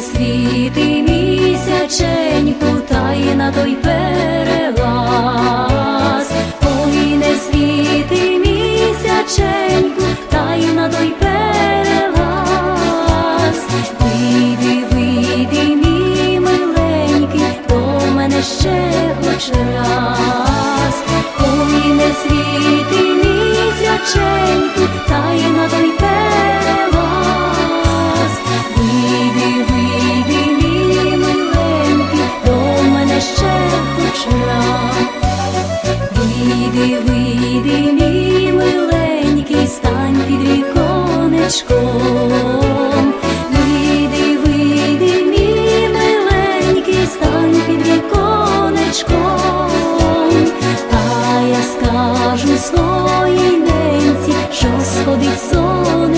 Світи місяченьку, та й на той пе. Ще раз. Ой, не світи місяченьку, та й на той перелаз. Вийди, вийди, мій миленький, до мене ще хоч раз. Вийди, вийди, мій миленький, стань під віконечком.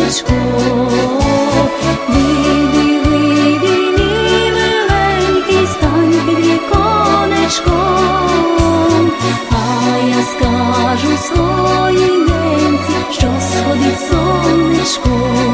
сонечко, вибі, стань під віконечком, а я скажу своїй ненці, що сходить сонечко.